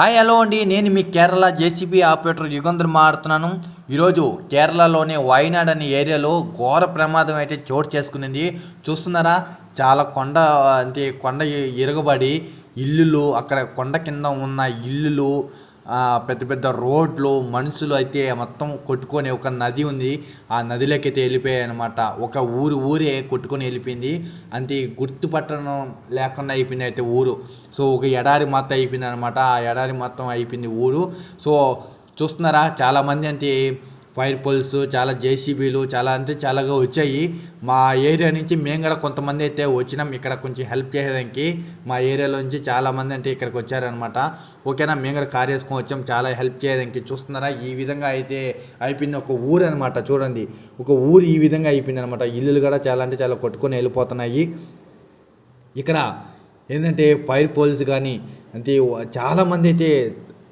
Hi hello అండి. నేను మీ కేరళ జేసీబీ ఆపరేటర్ యుగంధర్ మాట్లాడుతున్నాను. ఈరోజు కేరళలోని వాయినాడ్ అనే ఏరియాలో ఘోర ప్రమాదం అయితే చోటు చేసుకునింది. చూస్తున్నారా? చాలా కొండ అంటే కొండ ఇరగబడి ఇల్లులు అక్కడ కొండ కింద ఉన్న ఇల్లులు పెద్ద పెద్ద రోడ్లు మనుషులు అయితే మొత్తం కొట్టుకొని ఒక నది ఉంది. ఆ నదిలోకి అయితే వెళ్ళిపోయాయి అనమాట ఒక ఊరు ఊరే కొట్టుకొని వెళ్ళిపోయింది. అంతే గుర్తుపట్టడం లేకుండా అయిపోయింది అయితే ఊరు. సో ఒక ఎడారి మొత్తం అయిపోయింది అనమాట ఆ ఎడారి మొత్తం అయిపోయింది ఊరు. సో చూస్తున్నారా? చాలామంది అంటే ఫైర్ పోల్స్ చాలా జేసీబీలు చాలా అంటే చాలాగా వచ్చాయి. మా ఏరియా నుంచి మేము కూడా కొంతమంది అయితే వచ్చినాం ఇక్కడ కొంచెం హెల్ప్ చేసేదానికి మా ఏరియాలో నుంచి చాలామంది అంటే ఇక్కడికి వచ్చారనమాట ఓకేనా? మేము కూడా కార్ వేసుకొని వచ్చాం. చాలా హెల్ప్ చేయడానికి చూస్తున్నారా? ఈ విధంగా అయితే అయిపోయింది ఒక ఊరు అనమాట చూడండి. ఒక ఊరు ఈ విధంగా అయిపోయింది అనమాట ఇల్లులు కూడా చాలా అంటే చాలా కొట్టుకొని వెళ్ళిపోతున్నాయి. ఇక్కడ ఏంటంటే ఫైర్ పోల్స్ కానీ అంటే చాలామంది అయితే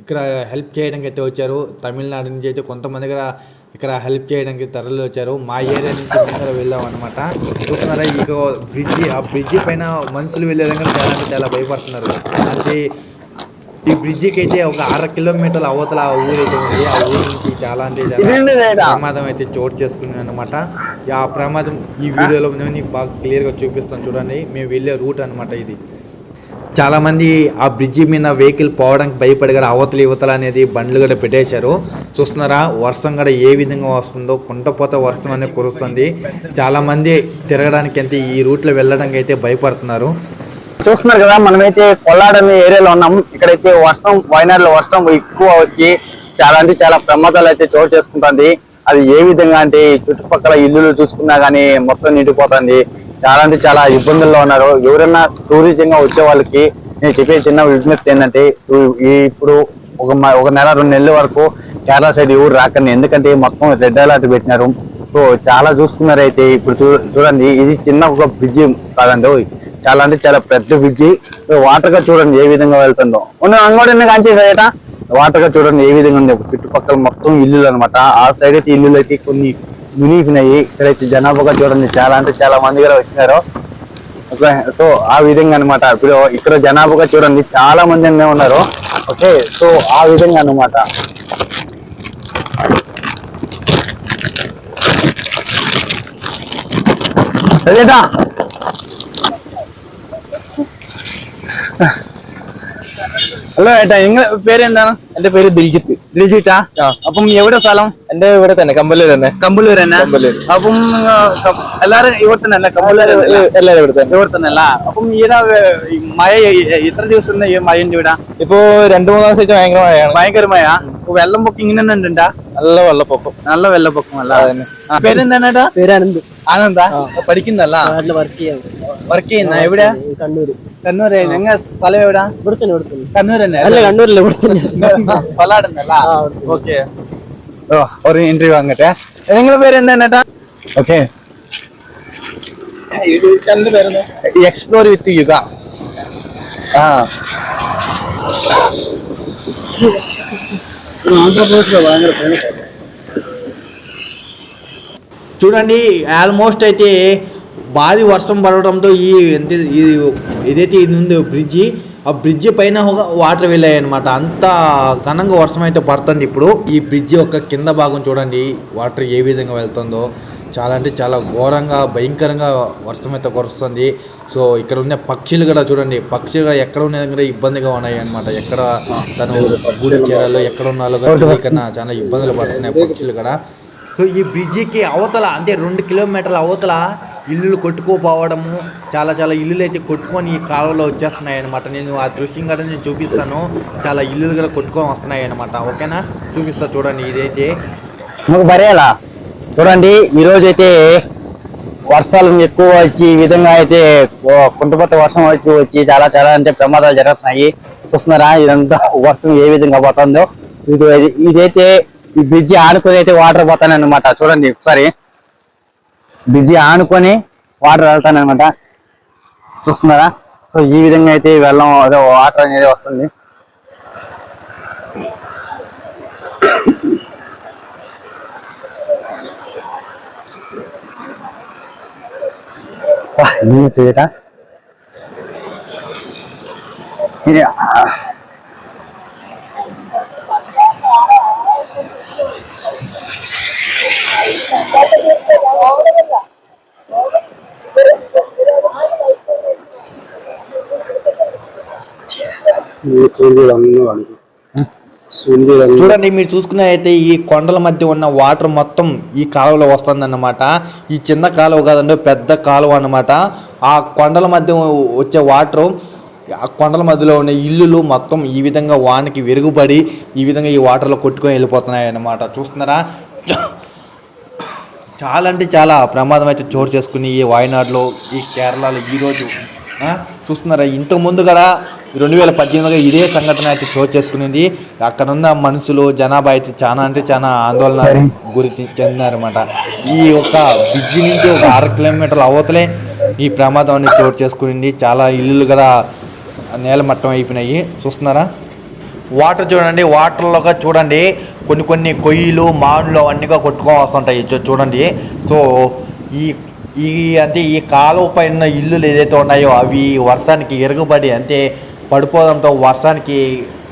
ఇక్కడ హెల్ప్ చేయడానికి అయితే వచ్చారు. తమిళనాడు నుంచి అయితే కొంతమంది కూడా ఇక్కడ హెల్ప్ చేయడానికి తరలి వచ్చారు. మా ఏరియా నుంచి కూడా వెళ్ళాం అనమాట చూస్తున్నారా ఇక బ్రిడ్జి ఆ బ్రిడ్జి పైన మనుషులు వెళ్ళే విధంగా చాలా అంటే చాలా భయపడుతున్నారు. అంటే ఈ బ్రిడ్జికి అయితే ఒక అర కిలోమీటర్ల అవతల ఆ ఊరు అయితే ఉంది. ఆ ఊరు నుంచి చాలా అంటే చాలా ప్రమాదం అయితే చోటు చేసుకున్నాను అనమాట ఆ ప్రమాదం ఈ వీడియోలో నేను బాగా క్లియర్గా చూపిస్తాను. చూడండి మేము వెళ్ళే రూట్ అనమాట ఇది. చాలా మంది ఆ బ్రిడ్జి మీద వెహికల్ పోవడానికి భయపడి అవతల యువతలు అనేది బండ్లు కూడా పెట్టేశారు. చూస్తున్నారా వర్షం కూడా ఏ విధంగా వస్తుందో కుంటపోత వర్షం అనేది కురుస్తుంది. చాలా మంది తిరగడానికి అయితే ఈ రూట్లో వెళ్ళడానికి అయితే భయపడుతున్నారు. చూస్తున్నారు కదా మనమైతే కొల్లాడ అనే ఏరియాలో ఉన్నాం. ఇక్కడైతే వర్షం వైనాడ్ వర్షం ఎక్కువ వచ్చి చాలా అంటే చాలా ప్రమాదాలు అయితే చోటు చేసుకుంటుంది. అది ఏ విధంగా అంటే చుట్టుపక్కల ఇల్లులు చూసుకున్నా కానీ మొత్తం నిండిపోతుంది. చాలా అంటే చాలా ఇబ్బందుల్లో ఉన్నారు. ఎవరైనా టూరిజం గా వచ్చే వాళ్ళకి నేను చెప్పే చిన్న విజ్ఞప్తి ఏంటంటే ఇప్పుడు ఒక ఒక నెల రెండు నెలల వరకు కేరళ సైడ్ ఎవరు రాకండి. ఎందుకంటే మొత్తం రెడ్ అలర్ట్ పెట్టినారు. సో చాలా చూసుకున్నారు అయితే ఇప్పుడు చూ- చూడండి ఇది చిన్న ఒక బ్రిడ్జి కాదండి. చాలా అంటే చాలా పెద్ద బ్రిడ్జి వాటర్గా చూడండి ఏ విధంగా వెళ్తుందో. ఉన్న అంగోడి కాంచేసాయట వాటర్గా చూడండి ఏ విధంగా ఉంది. చుట్టుపక్కల మొత్తం ఇల్లులు అనమాట ఆ సైడ్ అయితే ఇల్లులు అయితే కొన్ని వినిగినాయి ఇక్కడ జనాభా చూడండి చాలా అంటే చాలా మంది కూడా వచ్చినారు. ఓకే సో ఆ విధంగా అనమాట ఇప్పుడు ఇక్కడ జనాభాగా చూడండి చాలా మంది ఉన్నారు. ఓకే సో ఆ విధంగా అనమాట సరేదా హలో ఏటా ఎంగ పేరేందా? എന്റെ പേര് ദിൽജിത്ത്. ദിൽജിത്താ? അപ്പം എവിടെ സ്ഥലം? എന്റെ ഇവിടെ തന്നെ കമ്പല്ലൂർ തന്നെ. കമ്പലൂർ തന്നെ? കമ്പലൂർ. അപ്പം എല്ലാരും ഇവിടെ തന്നെ അല്ലേ? കമ്പലൂർ എല്ലാരും ഇവിടെ തന്നെ. ഇവിടെ തന്നെ അല്ല? അപ്പം ഈടെ മഴ ഇത്ര ദിവസം ഈ മഴയുണ്ട് ഇവിടെ? ഇപ്പോ രണ്ടു മൂന്ന് ദിവസമായിട്ട് ഭയങ്കര മഴയാണ്. ഭയങ്കര മഴ അപ്പൊ വെള്ളം പൊക്കം ഇങ്ങനെ തന്നെ ഉണ്ടാ? നല്ല വെള്ളപ്പൊക്കം. നല്ല വെള്ളപ്പൊക്കം അല്ല? അതന്നെ. പേര് പേരാനന്ദ് ആനന്ദാ പഠിക്കുന്നല്ല വർക്ക് ചെയ്യാൻ വർക്ക് ചെയ്യുന്ന എവിടെയാ? കണ്ണൂര്. കണ്ണൂര്. ഞങ്ങൾ സ്ഥലം എവിടാ? ഇവിടെ തന്നെ ഇവിടെ കണ്ണൂർ തന്നെ അല്ല കണ്ണൂരല്ലേ ഇവിടെ തന്നെ பல்லாடுங்களா ஓகே ஒரு இன்டர்வியூ చూడండి ఆల్మోస్ట్ అయితే భారీ వర్షం పడడంతో ఈ ఇదైతే ఇది ఉందో బ్రిడ్జి ఆ బ్రిడ్జి పైన ఒక వాటర్ వెళ్ళాయి అనమాట అంత ఘనంగా వర్షం అయితే పడుతుంది ఇప్పుడు. ఈ బ్రిడ్జి యొక్క కింద భాగం చూడండి. వాటర్ ఏ విధంగా వెళ్తుందో. చాలా అంటే చాలా ఘోరంగా భయంకరంగా వర్షం అయితే కురుస్తుంది. సో ఇక్కడ ఉన్న పక్షులు కూడా చూడండి. పక్షులు ఎక్కడ ఉన్న దగ్గర ఇబ్బందిగా ఉన్నాయి అనమాట ఎక్కడ తను గూడు చేరాలో ఎక్కడ ఉన్నాలో చాలా ఇబ్బందులు పడుతున్నాయి పక్షులు కూడా. సో ఈ బ్రిడ్జికి అవతల అంటే రెండు కిలోమీటర్ల అవతల ఇల్లులు కొట్టుకోపోవడము చాలా చాలా ఇల్లులు అయితే కొట్టుకొని ఈ కాలంలో వచ్చేస్తున్నాయి అనమాట నేను ఆ దృశ్యం కూడా నేను చూపిస్తాను. చాలా ఇల్లులు కూడా కొట్టుకొని వస్తున్నాయి అనమాట ఓకేనా? చూపిస్తా చూడండి ఇదైతే. మాకు బరేలా. చూడండి ఈరోజు అయితే వర్షాలు ఎక్కువ వచ్చి ఈ విధంగా అయితే కుంటపట్ట వర్షం వచ్చి వచ్చి చాలా చాలా అంటే ప్రమాదాలు జరుగుతున్నాయి. చూస్తున్నారా? ఇదంతా వర్షం ఏ విధంగా పోతుందో. ఇది ఇదైతే ఈ బ్రిడ్జి ఆనుకొని అయితే వాటర్ పోతానమాట చూడండి ఒకసారి. బ్రిడ్జి ఆనుకొని వాటర్ వెళ్తాను అనమాట చూస్తున్నారా? సో ఈ విధంగా అయితే వెళ్ళం అదే వాటర్ అనేది వస్తుంది. వా, చూడండి మీరు చూసుకున్నట్టయితే ఈ కొండల మధ్య ఉన్న వాటర్ మొత్తం ఈ కాలువలో వస్తుందన్నమాట. ఈ చిన్న కాలువ కాదండి పెద్ద కాలువ అన్నమాట. ఆ కొండల మధ్య వచ్చే వాటర్ ఆ కొండల మధ్యలో ఉన్న ఇల్లులు మొత్తం ఈ విధంగా వానకి విరుగుబడి ఈ విధంగా ఈ వాటర్లో కొట్టుకొని వెళ్ళిపోతున్నాయి అన్నమాట చూస్తున్నారా? చాలా అంటే చాలా ప్రమాదం అయితే చోటు చేసుకుని ఈ వాయనాడులో ఈ కేరళలో ఈరోజు చూస్తున్నారా? ఇంతకు ముందు కూడా రెండు వేల పద్దెనిమిదిలో ఇదే సంఘటన అయితే చోటు చేసుకునింది. అక్కడున్న మనుషులు జనాభా అయితే చాలా అంటే చాలా ఆందోళన గురి చెందినారన్నమాట. ఈ యొక్క బ్రిడ్జి నుంచి ఒక అర కిలోమీటర్ల అవతలే ఈ ప్రమాదం అనేది చోటు చేసుకునింది. చాలా ఇల్లులు కూడా నేలమట్టం అయిపోయినాయి. చూస్తున్నారా? వాటర్ చూడండి వాటర్లో చూడండి. కొన్ని కొన్ని కొయ్యలు మానులు అవన్నీగా కొట్టుకోవాల్సి చూ- చూడండి. సో ఈ ఈ అంటే ఈ కాలువ పైన ఇల్లులు ఏదైతే ఉన్నాయో అవి వర్షానికి ఎరుగుబడి అంటే పడిపోవడంతో వర్షానికి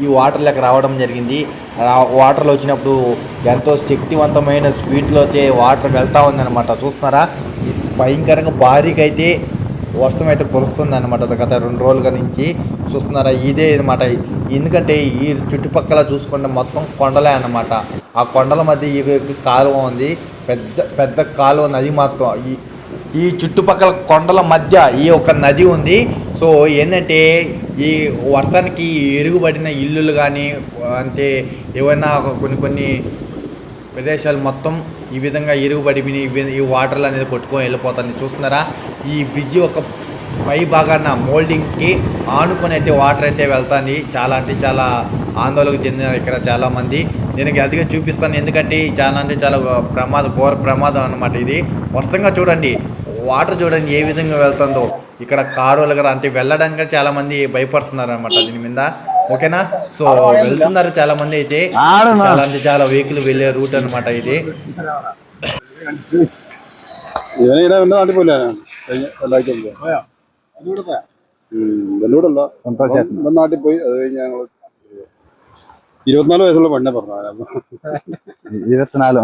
ఈ వాటర్ లెక్క రావడం జరిగింది. వాటర్లు వాటర్లో వచ్చినప్పుడు ఎంతో శక్తివంతమైన స్పీడ్లో అయితే వాటర్ వెళ్తూ ఉందన్నమాట. చూస్తున్నారా? భయంకరంగా భారీగా అయితే వర్షం అయితే కురుస్తుంది అనమాట గత రెండు రోజుల నుంచి. చూస్తున్నారా? ఇదే అనమాట ఎందుకంటే ఈ చుట్టుపక్కల చూసుకుంటే మొత్తం కొండలే అనమాట ఆ కొండల మధ్య ఈ కాలువ ఉంది. పెద్ద పెద్ద కాలువ నది మాత్రం. ఈ ఈ చుట్టుపక్కల కొండల మధ్య ఈ ఒక నది ఉంది. సో ఏంటంటే ఈ వర్షానికి ఎరుగుబడిన ఇల్లులు కానీ అంటే ఏవైనా కొన్ని కొన్ని ప్రదేశాలు మొత్తం ఈ విధంగా ఇరుగుబడి ఈ ఈ వాటర్లు అనేది కొట్టుకొని వెళ్ళిపోతుంది. చూస్తున్నారా? ఈ బ్రిడ్జి ఒక పై భాగాన మోల్డింగ్కి ఆనుకొని అయితే వాటర్ అయితే వెళ్తుంది. చాలా అంటే చాలా ఆందోళనకు చెందిన ఇక్కడ చాలా మంది. దీనికి అదిగా చూపిస్తాను. ఎందుకంటే చాలా అంటే చాలా ప్రమాదం ఘోర ప్రమాదం అన్నమాట ఇది. వర్షంగా చూడండి. వాటర్ చూడండి ఏ విధంగా వెళ్తుందో. ఇక్కడ కారులు కూడా అంటే వెళ్ళడానికి చాలా మంది భయపడుతున్నారు అనమాట దీని మీద ఓకేనా సో వెళ్తున్నారు చాలా మంది అయితే చాలా అంటే చాలా వెహికల్ వెళ్ళే రూట్ అన్నమాట ఇది ഇവനെ ഇവിടെ വന്ന് നാട്ടിൽ പോലെ രണ്ടാഴ്ച വെല്ലൂടല്ല ഇവൻ നാട്ടിൽ പോയി അത് കഴിഞ്ഞ് ഞങ്ങൾ ഇരുപത്തിനാല് വയസ്സുള്ള പെണ്ണെ പറഞ്ഞു ഇരുപത്തിനാല്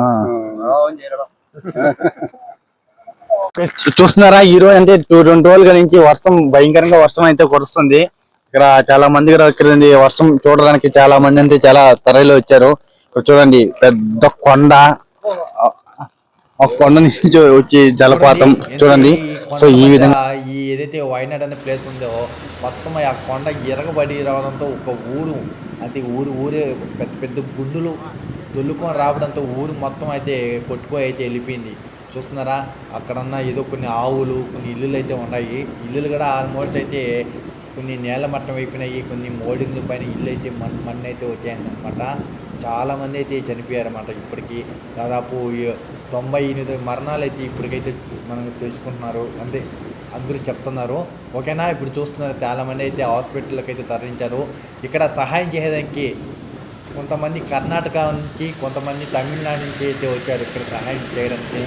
చూస్తున్నారా ఈ రోజు అంటే రెండు రోజుల నుంచి వర్షం భయంకరంగా వర్షం అయితే కురుస్తుంది. ఇక్కడ చాలా మంది కూడా ఇక్కడ వర్షం చూడడానికి చాలా మంది అంటే చాలా తరలిలో వచ్చారు. ఇక్కడ చూడండి పెద్ద కొండ ఆ- కొండ నుంచి వచ్చి జలపాతం చూడండి సో ఈ విధంగా ఈ ఏదైతే వైనాడ్ అనే ప్లేస్ ఉందో మొత్తం ఆ కొండ ఎరగబడి రావడంతో ఒక ఊరు అంటే ఊరు ఊరే పెద్ద పెద్ద గుండులు దొల్లుకొని రావడంతో ఊరు మొత్తం అయితే కొట్టుకొని అయితే వెళ్ళిపోయింది. చూస్తున్నారా? అక్కడున్న ఏదో కొన్ని ఆవులు కొన్ని ఇల్లులు అయితే ఉన్నాయి. ఇల్లులు కూడా ఆల్మోస్ట్ అయితే కొన్ని నేల మట్టం అయిపోయినాయి. కొన్ని మోల్డింగ్ల పైన ఇల్లు అయితే మన్ మన్ను అయితే వచ్చాయన్నమాట. చాలామంది అయితే చనిపోయారన్నమాట ఇప్పటికీ. దాదాపు తొంభై ఎనిమిది మరణాలు అయితే ఇప్పటికైతే మనం తెలుసుకుంటున్నారు. అంటే అందరూ చెప్తున్నారు. ఓకేనా? ఇప్పుడు చూస్తున్నారు చాలా మంది అయితే హాస్పిటల్కి అయితే తరలించారు. ఇక్కడ సహాయం చేయడానికి కొంతమంది కర్ణాటక నుంచి కొంతమంది తమిళనాడు నుంచి అయితే వచ్చారు. ఇక్కడ సహాయం చేయడానికి.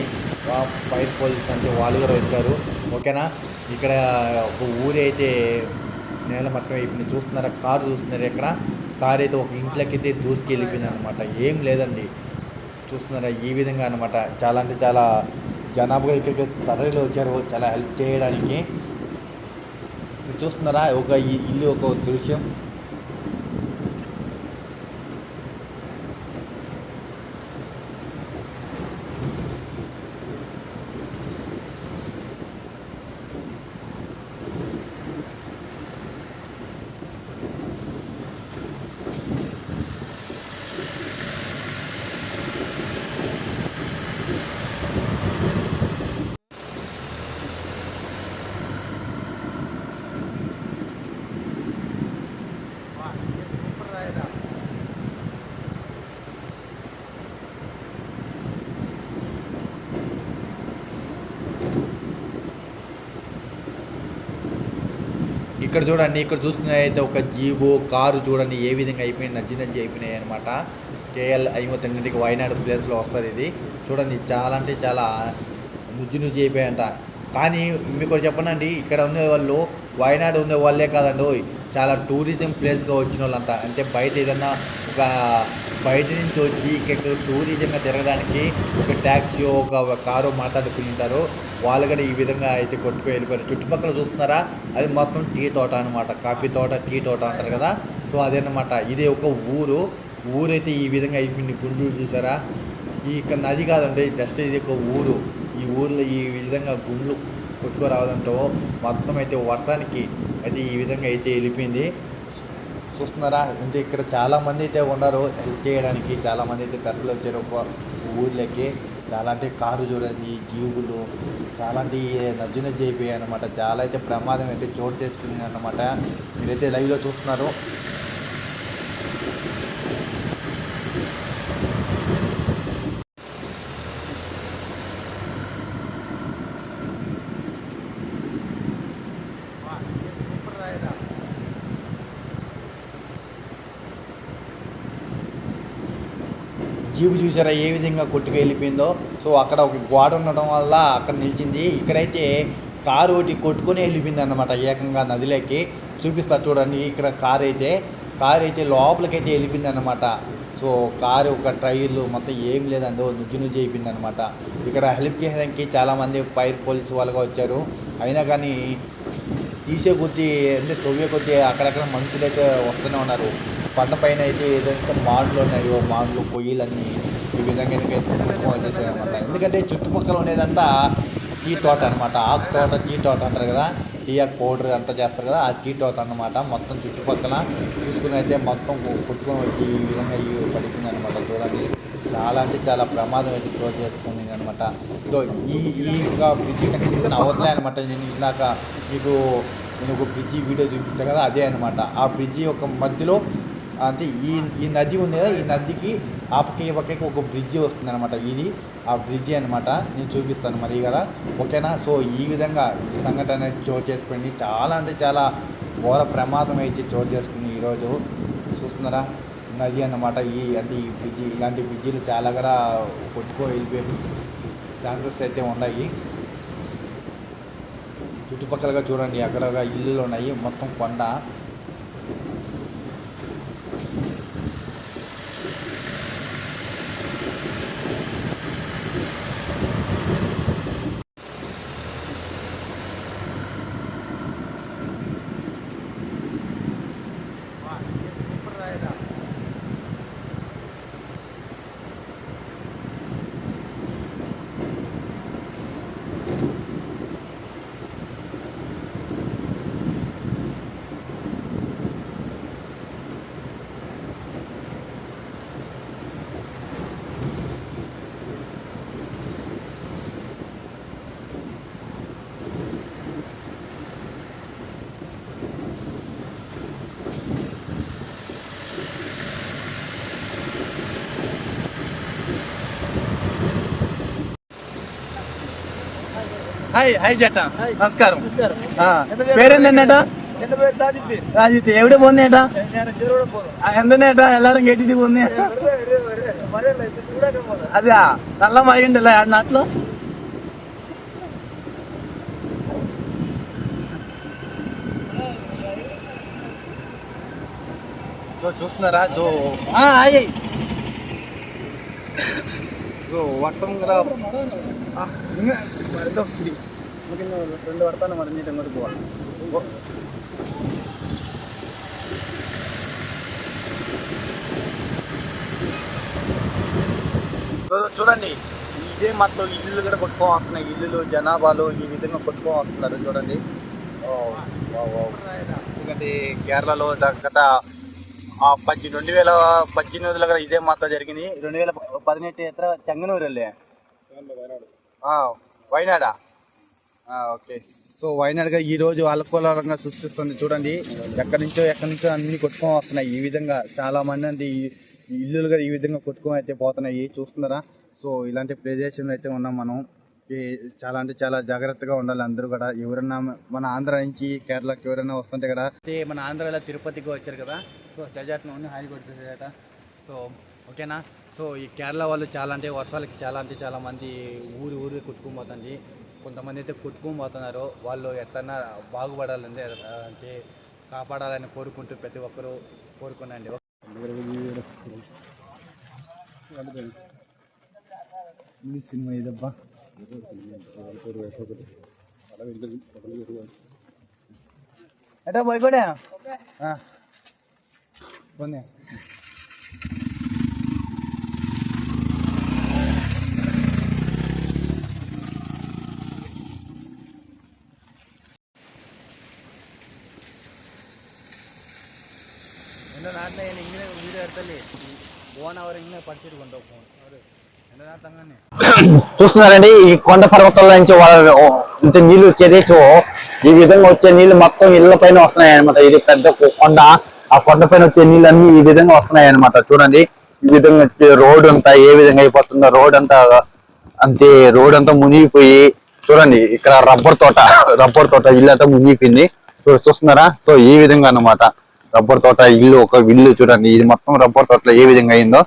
ఫైర్ పోలీస్ అంటే వాళ్ళు కూడా వచ్చారు. ఓకేనా? ఇక్కడ ఒక ఊరి అయితే నేల మట్టం ఇప్పుడు చూస్తున్నారా? కారు చూస్తున్నారు ఇక్కడ. కారు అయితే ఒక ఇంట్లోకి అయితే దూసుకెళ్ళిపోయింది అనమాట ఏం లేదండి. చూస్తున్నారా? ఈ విధంగా అనమాట చాలా అంటే చాలా జనాభా ఇక్కడికి తరలిలో వచ్చారు. చాలా హెల్ప్ చేయడానికి. మీరు చూస్తున్నారా? ఒక ఇల్లు ఒక దృశ్యం. ఇక్కడ చూడండి ఇక్కడ చూసుకున్నట్టయితే ఒక జీబు కారు చూడండి ఏ విధంగా అయిపోయింది నజ్జి నజ్జి అయిపోయినాయి అనమాట కేఎల్ ఐమతన్నింటికి వైనాడు ప్లేస్లో వస్తుంది ఇది. చూడండి చాలా అంటే చాలా నుజ్జి నుజ్జి అయిపోయాయంట. కానీ మీకు చెప్పనండి ఇక్కడ ఉండే వాళ్ళు వైనాడు ఉండే వాళ్ళే కాదండి చాలా టూరిజం ప్లేస్గా వచ్చిన వాళ్ళంతా. అంటే బయట ఏదన్నా ఒక బయట నుంచి వచ్చి ఇక్కడ టూరిజంగా తిరగడానికి ఒక ట్యాక్సీ ఒక కారు మాట్లాడుకుని ఉంటారు వాళ్ళు కూడా ఈ విధంగా అయితే కొట్టుకు వెళ్ళిపోయారు. చుట్టుపక్కల చూస్తున్నారా? అది మొత్తం టీ తోట అనమాట కాఫీ తోట టీ తోట అంటారు కదా. సో అదేనమాట. ఇది ఒక ఊరు. ఊరైతే ఈ విధంగా అయిపోయింది. గుండూరు చూసారా? ఈ ఇక్కడ నది కాదండి. జస్ట్ ఇది ఒక ఊరు. ఈ ఊర్లో ఈ విధంగా గుండ్లు కొట్టుకురావడంతో మొత్తం అయితే వర్షానికి అయితే ఈ విధంగా అయితే వెళ్ళిపోయింది. చూస్తున్నారా? అంటే ఇక్కడ చాలామంది అయితే ఉన్నారు హెల్ప్ చేయడానికి. చాలామంది అయితే తరలి వచ్చారు ఒక ఊర్లోకి. చాలా అంటే కారు చూడండి జీవులు చాలా అంటే నజ్జు అయిపోయాయి అనమాట చాలా అయితే ప్రమాదం అయితే చోటు చేసుకుంది అనమాట మీరైతే లైవ్లో చూస్తున్నారు జీబు చూసారా ఏ విధంగా కొట్టుకు వెళ్ళిపోయిందో సో అక్కడ ఒక గోడ ఉండడం వల్ల అక్కడ నిలిచింది. ఇక్కడైతే కారు ఒకటి కొట్టుకొని వెళ్ళిపోయింది అనమాట ఏకంగా నదిలోకి. చూపిస్తారు చూడండి ఇక్కడ కారు అయితే కారు అయితే లోపలికైతే వెళ్ళిపోయింది అనమాట సో కారు ఒక ట్రైర్లు మొత్తం ఏం లేదండి నుజ్జు నుజ్జు అయిపోయింది అనమాట ఇక్కడ హెల్ప్ చేయడానికి చాలామంది ఫైర్ పోలీస్ వాళ్ళగా వచ్చారు. అయినా కానీ తీసే కొద్దీ అంటే తొవ్వే కొద్దీ అక్కడక్కడ మనుషులు అయితే వస్తూనే ఉన్నారు. పంట పైన అయితే ఏదైతే మాండ్లు ఉన్నాయో మాండ్లు పొయ్యిలన్నీ ఈ విధంగా అనమాట ఎందుకంటే చుట్టుపక్కల ఉండేదంతా టీ తోట అనమాట ఆకు తోట టీ తోట అంటారు కదా టీ ఆకు పౌడర్ అంతా చేస్తారు కదా ఆ టీ తోట అనమాట మొత్తం చుట్టుపక్కల చూసుకుని అయితే మొత్తం కొట్టుకొని వచ్చి ఈ విధంగా ఈ పడిపోయింది అనమాట చూడండి చాలా అంటే చాలా ప్రమాదం అయితే చోటు చేసుకుంది అనమాట సో ఈ ఈ బ్రిడ్జి కనెక్షన్ అవతలే అనమాట నేను ఇందాక మీకు నేను ఒక బ్రిడ్జి వీడియో చూపించాను కదా అదే అనమాట ఆ బ్రిడ్జి యొక్క మధ్యలో అంటే ఈ ఈ నది ఉంది కదా ఈ నదికి ఆ ఈ పక్కకి ఒక బ్రిడ్జి వస్తుంది అనమాట ఇది ఆ బ్రిడ్జి అనమాట నేను చూపిస్తాను మరి కదా ఓకేనా? సో ఈ విధంగా ఈ సంఘటన అనేది చోటు చేసుకుని చాలా అంటే చాలా ఘోర ప్రమాదం అయితే చోటు చేసుకుంది ఈరోజు. చూస్తున్నారా? నది అన్నమాట ఈ అంటే ఈ బ్రిడ్జి ఇలాంటి బ్రిడ్జీలు చాలా కూడా కొట్టుకో వెళ్ళిపోయే ఛాన్సెస్ అయితే ఉన్నాయి. చుట్టుపక్కలగా చూడండి. అక్కడ ఇల్లులు ఉన్నాయి. మొత్తం కొండ. హాయ్ హాయ్ జట్ట నమస్కారం. పేరేందన్నట రాజిత్ ఎവിടെ పోందేట ఎందనేట ఎల్లారం గట్టికి పోంది అదే నల్ల మయ్యండి నాట్లో. సో చూస్తున్నారా? జో. హాయ్ జో వర్షం కదా ఆ, ఇంగ- ఇదో. ఇది. మరిన్ని రెండు పడతాను మరి చూడండి ఇదే మొత్తం ఇల్లు కూడా కొట్టుకో వస్తున్నాయి ఇల్లులు జనాభాలు ఈ విధంగా కొట్టుకో వస్తున్నారు చూడండి ఎందుకంటే కేరళలో గత ఆ రెండు వేల పద్దెనిమిదిలో కూడా ఇదే మొత్తం జరిగింది. రెండు వేల పదినెట్టు ఎత్ర చంగనూరు వెళ్ళే. వైనాడా? ఓకే. సో వైనాడుగా ఈ రోజు అలకోలంగా సృష్టిస్తుంది చూడండి. ఎక్కడి నుంచో ఎక్కడి నుంచో అన్ని కొట్టుకొని వస్తున్నాయి. ఈ విధంగా చాలా మంది అంది ఈ ఇల్లులు కూడా ఈ విధంగా కొట్టుకొని అయితే పోతున్నాయి. చూస్తున్నారా? సో ఇలాంటి ప్రదేశంలో అయితే ఉన్నాం మనం. చాలా అంటే చాలా జాగ్రత్తగా ఉండాలి అందరూ కూడా. ఎవరన్నా మన ఆంధ్ర నుంచి కేరళకి ఎవరైనా వస్తుంటే కదా మన ఆంధ్రాలో తిరుపతికి వచ్చారు కదా. సో చజాట్ను హాయి కొడుతుంది సో ఓకేనా? సో ఈ కేరళ వాళ్ళు చాలా అంటే వర్షాలకి చాలా అంటే చాలా మంది ఊరు ఊరు కొట్టుకుని పోతుంది. కొంతమంది అయితే కొట్టుకుని పోతున్నారు. వాళ్ళు ఎట్లన్నా బాగుపడాలంటే అంటే కాపాడాలని కోరుకుంటూ ప్రతి ఒక్కరూ కోరుకునండి సినిమా ఇదబ్బా ఎటా పోయికోడే పోనీ. చూస్తున్నారండి ఈ కొండ పర్వతాల నుంచి వాళ్ళ ఇంత నీళ్ళు వచ్చేది సో ఈ విధంగా వచ్చే నీళ్ళు మొత్తం ఇళ్ళ పైన వస్తున్నాయి అనమాట ఇది పెద్ద కొండ. ఆ కొండ పైన వచ్చే నీళ్ళు అన్ని ఈ విధంగా వస్తున్నాయి అనమాట చూడండి ఈ విధంగా వచ్చే రోడ్ అంతా ఏ విధంగా అయిపోతుందో రోడ్ అంతా అంతే రోడ్ అంతా మునిగిపోయి చూడండి ఇక్కడ రబ్బర్ తోట రబ్బర్ తోట ఇల్లు అంతా మునిగిపోయింది చూస్తున్నారా? సో ఈ విధంగా అన్నమాట. రబ్బర్ తోట ఇల్లు ఒక ఇల్లు చూడండి. ఇది మొత్తం రబ్బర్ తోటలో ఏ విధంగా అయిందో.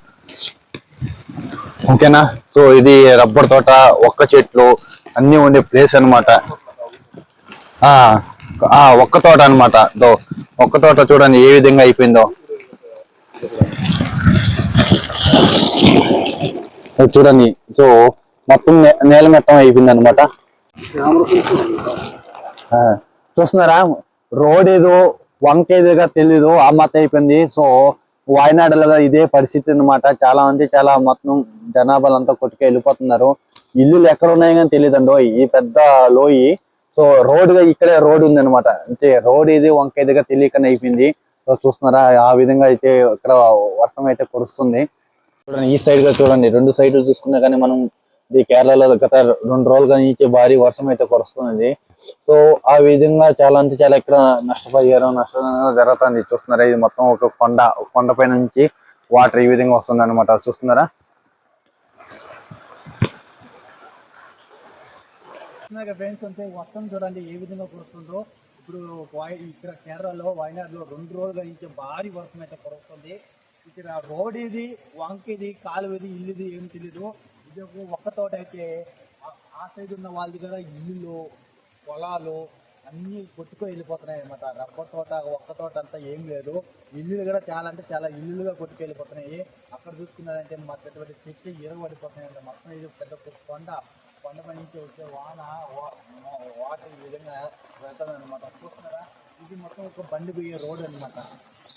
ఓకేనా? సో ఇది రబ్బర్ తోట ఒక్క చెట్లు అన్ని ఉండే ప్లేస్ అన్నమాట. ఆ ఆ ఒక్క తోట అన్నమాట. ఒక్క తోట చూడండి ఏ విధంగా అయిపోయిందో. చూడండి. సో మొత్తం నేల మెత్తం అయిపోయింది అనమాట చూస్తున్నారా? రోడ్ ఏదో వంకేదిగా తెలీదు ఆ మత అయిపోయింది. సో వాయనాడలో ఇదే పరిస్థితి అన్నమాట. చాలా మంది చాలా మొత్తం జనాభాలు అంతా కొట్టుకు వెళ్ళిపోతున్నారు. ఇల్లులు ఎక్కడ ఉన్నాయో కానీ తెలియదండి ఈ పెద్ద లోయి. సో రోడ్ ఇక్కడే రోడ్ ఉంది అనమాట అంటే రోడ్ ఇది వంకేదిగా తెలియకనే అయిపోయింది. సో చూస్తున్నారా ఆ విధంగా అయితే ఇక్కడ వర్షం అయితే కురుస్తుంది. చూడండి ఈ సైడ్గా చూడండి. రెండు సైడ్లు చూసుకున్నా కానీ మనం ఇది కేరళలో గత రెండు రోజులుగా నుంచి భారీ వర్షం అయితే కురుస్తున్నది. సో ఆ విధంగా చాలా అంటే చాలా ఇక్కడ నష్టపోయారు నష్టం జరుగుతుంది. చూస్తున్నారా ఇది మొత్తం ఒక కొండ కొండపై నుంచి వాటర్ ఈ విధంగా వస్తుంది అనమాట చూస్తున్నారా? ఫ్రెండ్స్ అంటే వర్షం చూడండి ఏ విధంగా కురుస్తుందో. ఇప్పుడు ఇక్కడ కేరళలో వాయనాడులో రెండు రోజుల నుంచి భారీ వర్షం అయితే కురుస్తుంది. ఇక్కడ రోడ్ ఇది వంకది కాలువది ఇల్లుది ఇల్లు ఇది ఏం తెలీదు. ఉద్యోగం ఒక్క తోట అయితే ఆ- సైడ్ ఉన్న వాళ్ళ దగ్గర ఇల్లులు పొలాలు అన్ని కొట్టుకు వెళ్ళిపోతున్నాయి అనమాట రబ్బర్ తోట ఒక్క తోట అంతా ఏం లేదు. ఇల్లులు కూడా చాలా అంటే చాలా ఇల్లులుగా కొట్టుకు వెళ్ళిపోతున్నాయి అక్కడ చూసుకున్నారంటే మా చెట్లు ఇరగబడిపోతున్నాయి మొత్తం ఇది పెద్ద కొండ. కొండ పై నుంచి వచ్చే వాన వా- వాటర్ ఈ విధంగా వెళ్తుంది అనమాట చూస్తున్నారా? ఇది మొత్తం ఒక బండి పోయే రోడ్ అన్నమాట.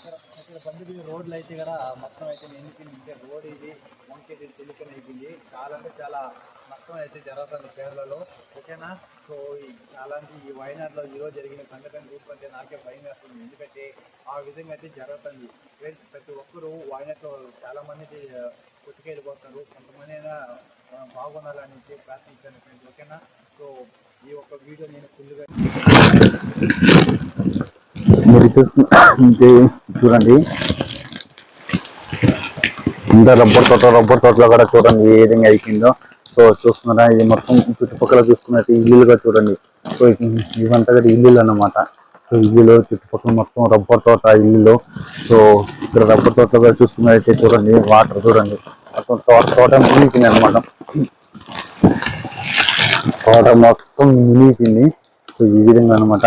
ఇక్కడ పండుగ రోడ్లు అయితే కూడా మొత్తం అయితే ఎందుకంటే ఇంకా రోడ్ ఇది. వంకేది తెలికని అయిపోయింది. చాలా అంటే చాలా నష్టం అయితే జరుగుతుంది కేరళలో ఓకేనా? సో ఈ అలాంటి ఈ వయనాడులో ఈరోజు జరిగిన సంఘటన చూసుకుంటే నాకే భయం వేస్తుంది. ఎందుకంటే ఆ విధంగా అయితే జరుగుతుంది. ప్రతి ఒక్కరూ వయనాడులో చాలా మంది కొట్టుకెళ్ళిపోతారు కొంతమంది అయినా బాగుండాలని ప్రార్థించాను ఫ్రెండ్స్. ఓకేనా? సో ఈ ఒక్క వీడియో నేను ఫుల్గా మీరు చూస్తుంటే చూడండి. ఇంత రబ్బర్ తోట రబ్బర్ తోటలో కూడా చూడండి ఏ విధంగా అయిపోయిందో. సో చూస్తున్నారా ఇది మొత్తం చుట్టుపక్కల చూసుకున్నట్టు ఇల్లుగా చూడండి. సో ఇవంతా కూడా ఇల్లులు అన్నమాట. సో ఇల్లులో చుట్టుపక్కల మొత్తం రబ్బర్ తోట ఇల్లులో. సో ఇక్కడ రబ్బర్ తోటలో కూడా చూసుకున్నట్టయితే చూడండి వాటర్ చూడండి. మొత్తం తోట తోట మునిగిపోయింది అనమాట తోట మొత్తం మునిగిపోయింది. సో ఈ విధంగా అనమాట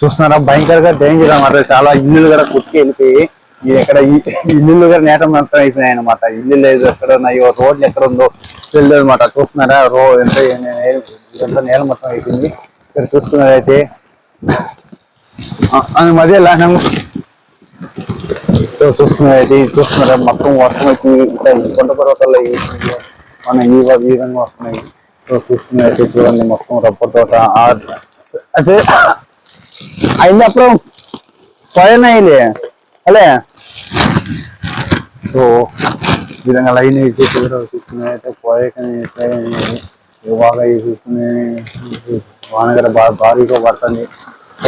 చూస్తున్నారా? భయంకరంగా డేంజర్ అనమాట చాలా ఇల్లులు కూడా కుట్టుకు వెళ్ళిపోయి ఎక్కడ ఇల్లులు కూడా నేట మొత్తం అయిపోయినాయి అనమాట ఇల్లు లేదు ఎక్కడ ఉన్నాయో రోడ్లు ఎక్కడ ఉందో తెలియదు అనమాట చూస్తున్నారా? రో ఎంత ఎంత నేల మొత్తం అయిపోయింది. ఇక్కడ చూస్తున్నారైతే అని మధ్య లాహనం చూస్తున్నారైతే ఇది చూస్తున్నారా? మొత్తం వర్షం వచ్చి కొండ పర్వతాల్లో మన ఈ విధంగా వస్తున్నాయి. చూస్తున్నారైతే చూడండి మొత్తం రబ్బర్ తోట. అయితే അതിന്റെ അപ്പുറം പഴനയില്ലേ അല്ലേ ഓ ഇതങ്ങൾ അതിന് വിശേഷിക്കുന്നതായിട്ട് പോയേക്കുന്ന ఇవాళ చూసుకునే వానగర భారీగా పడుతుంది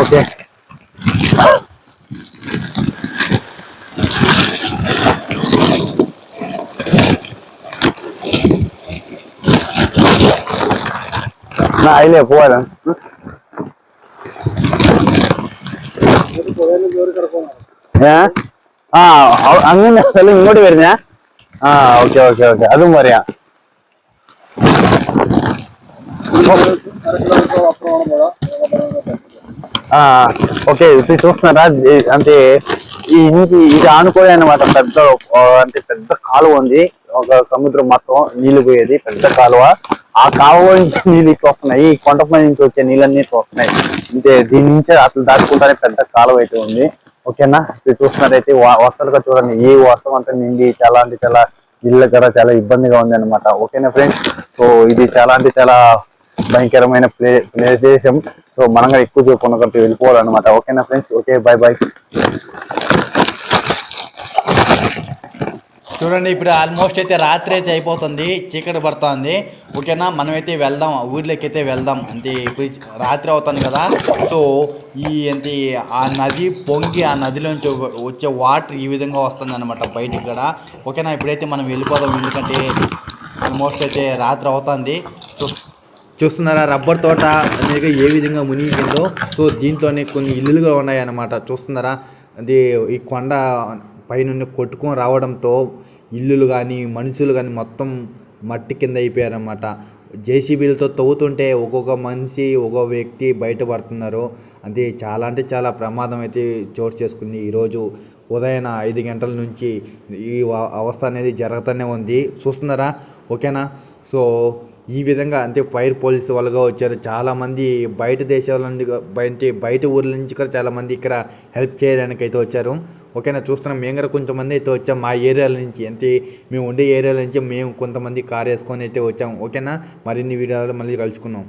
ఓకే నా అయిలే పోవాలా ആ അ- അങ്ങനെ സ്ഥലം ഇങ്ങോട്ട് വരുന്ന ആ ഓക്കെ ഓക്കെ ഓക്കെ അതും പറയാം ఆ, ఓకే ఇది చూస్తున్నారా ఇది- అంటే ఈ ఇది ఆనుకోలే అనమాట పెద్ద అంటే పెద్ద కాలువ ఉంది. ఒక సముద్రం మొత్తం నీళ్ళు పోయేది పెద్ద కాలువ. ఆ కాలువ నుంచి నీళ్ళు ఇట్లా వస్తున్నాయి. ఈ కొండపై నుంచి వచ్చే నీళ్ళన్నీ వస్తున్నాయి. అంటే దీని నుంచి అట్లా దాటుకుంటానే పెద్ద కాలువ అయితే ఉంది. ఓకేనా? ఇది చూస్తున్నారైతే వస్తలుగా వర్షాలుగా చూడండి. ఈ వర్షం అంతా నిండి చాలా అంటే చాలా ఇళ్ళ కూడా చాలా ఇబ్బందిగా ఉంది అనమాట ఓకేనా ఫ్రెండ్స్? సో ఇది చాలా అంటే చాలా భయంకరమైన ప్లే ప్రదేశం సో మనంగా ఎక్కువ చేయకుండా కొంచెం వెళ్ళిపోవాలన్నమాట. ఓకేనా ఫ్రెండ్స్? Okay bye bye. చూడండి ఇప్పుడు ఆల్మోస్ట్ అయితే రాత్రి అయితే అయిపోతుంది. చీకటి పడుతుంది. ఓకేనా? మనమైతే వెళ్దాం. ఊర్లోకి అయితే వెళ్దాం. అంటే ఇప్పుడు రాత్రి అవుతుంది కదా. సో ఈ అంటే ఆ నది పొంగి ఆ నదిలోంచి వచ్చే వాటర్ ఈ విధంగా వస్తుంది అనమాట బయటికి కూడా. ఓకేనా? ఇప్పుడైతే మనం వెళ్ళిపోదాం. ఎందుకంటే ఆల్మోస్ట్ అయితే రాత్రి అవుతుంది. సో చూస్తున్నారా? రబ్బర్ తోట అనేది ఏ విధంగా మునిగిందో సో దీంట్లోనే కొన్ని ఇల్లులుగా ఉన్నాయన్నమాట. చూస్తున్నారా? అది ఈ కొండ పైనుండి కొట్టుకొని రావడంతో ఇల్లులు కానీ మనుషులు కానీ మొత్తం మట్టి కింద అయిపోయారన్నమాట. జేసీబీలతో తవ్వుతుంటే ఒక్కొక్క మనిషి ఒక్కొక్క వ్యక్తి బయటపడుతున్నారు. అది చాలా అంటే చాలా ప్రమాదం అయితే చోటు చేసుకుంది. ఈరోజు ఉదయం ఐదు గంటల నుంచి ఈ అవస్థ అనేది జరుగుతూనే ఉంది. చూస్తున్నారా? ఓకేనా? సో ఈ విధంగా అంటే ఫైర్ పోలీసు వాళ్ళుగా వచ్చారు. చాలామంది బయట దేశాల నుండి బయట బయట ఊర్ల నుంచి కూడా చాలామంది ఇక్కడ హెల్ప్ చేయడానికి అయితే వచ్చారు. ఓకేనా చూస్తున్నాం. మేము కూడా కొంతమంది అయితే వచ్చాం. మా ఏరియాల నుంచి అంటే మేము ఉండే ఏరియాల నుంచి మేము కొంతమంది కార్ వేసుకొని అయితే వచ్చాం. ఓకేనా? మరిన్ని వీడియోలు మళ్ళీ కలుసుకున్నాం